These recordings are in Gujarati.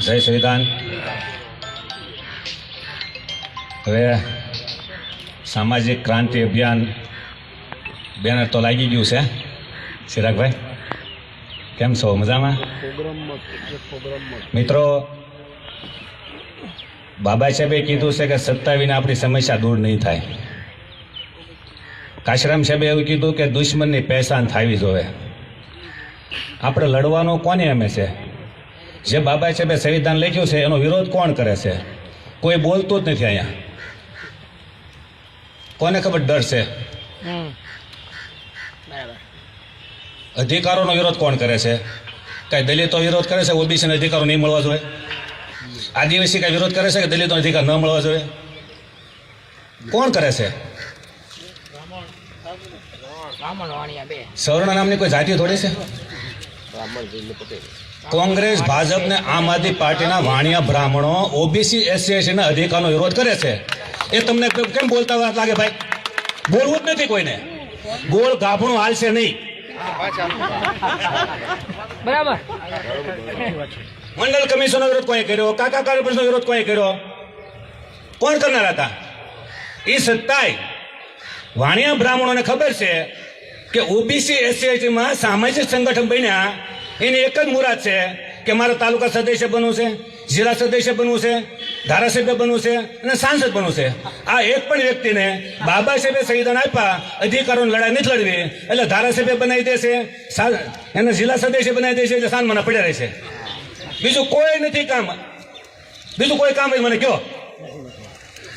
જય સંવિધાન હવે સામાજિક ક્રાંતિ અભિયાન બેનર તો લાગી ગયું છે. ચિરાગભાઈ કેમ છો? મજામાં? મિત્રો, બાબા સાહેબે કીધું છે કે સત્તા વિના આપણી સમસ્યા દૂર નહીં થાય. કાશરામ સાહેબે એવું કીધું કે દુશ્મનની પહેચાન થવી જોઈએ. આપણે લડવાનો કોને અમે છે? જે બાબા સાહેબે સંવિધાન લખ્યું છે એનો વિરોધ કોણ કરે છે? કોઈ બોલતું જ નથી અહીંયા. કોને ખબર ડર છે? અધિકારોનો વિરોધ કોણ કરે છે? કઈ દલિતો વિરોધ કરે છે? ઓબીસીને અધિકારો નહીં મળવા જોઈએ? આદિવાસી કઈ વિરોધ કરે છે કે દલિતો અધિકાર ન મળવા જોઈએ? કોણ કરે છે? બ્રાહ્મણ સવર્ણ નામની કોઈ જાતિ થોડી છે? કોંગ્રેસ ભાજપ ને આમ આદમી પાર્ટીના વાણિયા બ્રાહ્મણો ઓબીસી એસસી એસટી ના અધિકારનો વિરોધ કરે છે. એ તમને કેમ બોલતા વાત લાગે ભાઈ? બોલવું જ નથી કોઈને. ગોળ ગાભણું હાલશે નહીં. બરાબર. મંડળ કમિશનનો વિરોધ કોઈ કર્યો? કાકા કાર્યપક્ષનો વિરોધ કોઈ કર્યો? કોણ કરનાર હતા? એ સત્તાય વાણિયા બ્રાહ્મણોને ખબર છે કે ઓબીસી એસસી સામાજિક સંગઠન બન્યા એની એક જ મુરાદ છે કે મારે તાલુકા સદસ્ય બનવું છે, જિલ્લા સદસ્ય બનવું છે, ધારાસભ્ય બનવું છે અને સાંસદ બનવું છે. આ એક પણ વ્યક્તિને બાબા સાહેબે સંવિધાન આપ્યા, અધિકારોની લડાઈ નથી લડવી, એટલે ધારાસભ્ય બનાવી દેશે એને જિલ્લા સદસ્ય બનાવી દેશે એટલે મને પડ્યા રહેશે. બીજું કોઈ નથી કામ. બીજું કોઈ કામ મને કયો.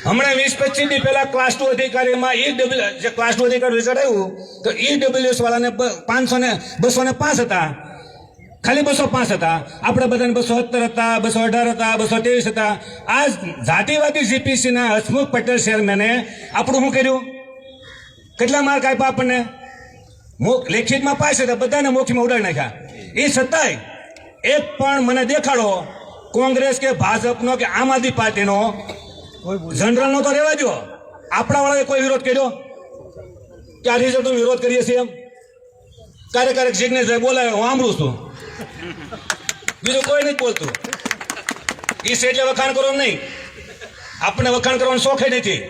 હમણાં વીસ પચીસ દી પહેલા ક્લાસ ટુ અધિકારીમાં ઈ ડબલ્યુ જે ક્લાસ ટુ અધિકારી રિઝલ્ટ આવ્યું તો ઈ ડબલ્યુએસ વાળાને પાંચસો ને બસો ને પાંચ હતા. ખાલી બસો પાંચ હતા. આપણે બધાને બસો સત્તર હતા, બસો અઢાર હતા, બસો ત્રેવીસ હતા. આ જાતિવાદી જીપીસીના હસમુખ પટેલ ચેરમેને આપણું શું કર્યું? કેટલા માર્ક આપ્યા આપણને? લેખિતમાં પાસ હતા, બધાને મોખીમાં ઉડાડી નાખ્યા. એ છતાંય, એક પણ મને દેખાડો, કોંગ્રેસ કે ભાજપનો કે આમ આદમી પાર્ટીનો જનરલનો તો રહેવા દો આપણાવાળાએ કોઈ વિરોધ કર્યો? કે આ રિઝલ્ટનો વિરોધ કરીએ છીએ એમ? ક્યારેક ક્યારેક જીગ્નેશભાઈ બોલાવે હું સાંભળું છું. બીજું કોઈ નથી બોલતું. એ એટલે વખાણ કરો નહીં. આપણે વખાણ કરવાનો શોખ નથી.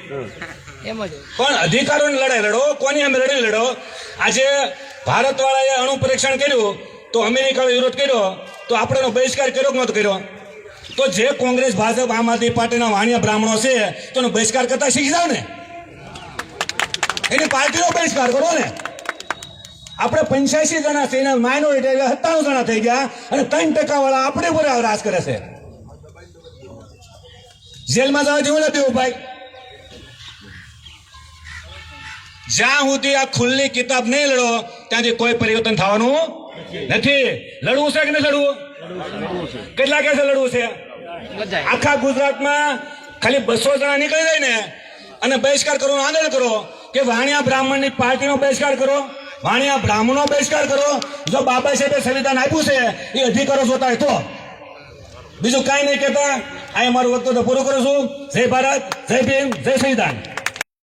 પણ અધિકારોની લડાઈ લડો કોની અમે લડાઈ લડો? આજે ભારતવાળાએ અણુ પરીક્ષણ કર્યું તો અમેરિકાએ વિરોધ કર્યો તો આપણે એનો બહિષ્કાર કર્યો કે નહોતો કર્યો? તો જે કોંગ્રેસ ભાજપ આમ આદમી પાર્ટીના વાણિયા બ્રાહ્મણો છે તો એનો બહિષ્કાર કરતા શીખી જાવ ને. એની પાર્ટીનો બહિષ્કાર કરો ને. આપણે પંચ્યાસી જણા છે, એના માઇનોરિટી સત્તાણું જણા થઈ ગયા અને ત્રણ ટકા વાળા આપણે ઉપર રાજ કરે છે. જેલમાં જવા જેવું નથી ભાઈ. જ્યાં સુધી આ ખુલ્લી કિતાબ નહીં લડો, ત્યાંથી કોઈ પરિવર્તન થવાનું નથી. લડવું છે કે નહીં લડવું? કેટલા કેસે લડવું છે? આખા ગુજરાતમાં ખાલી બસો જણા નીકળી જાય ને, અને બહિષ્કાર કરવાનો આંદોલન કરો કે વાણિયા બ્રાહ્મણની પાર્ટીનો બહિષ્કાર કરો. વાણિયા બ્રાહ્મણો બહિષ્કાર કરો. જો બાબા સાહેબે સંવિધાન આપ્યું છે, એ અધિકારો જોતા હોય તો. બીજું કાંઈ નહીં કહેતા. આ મારું વક્તવ્ય પૂરું કરું છું. જય ભારત, જય ભીમ, જય સંવિધાન.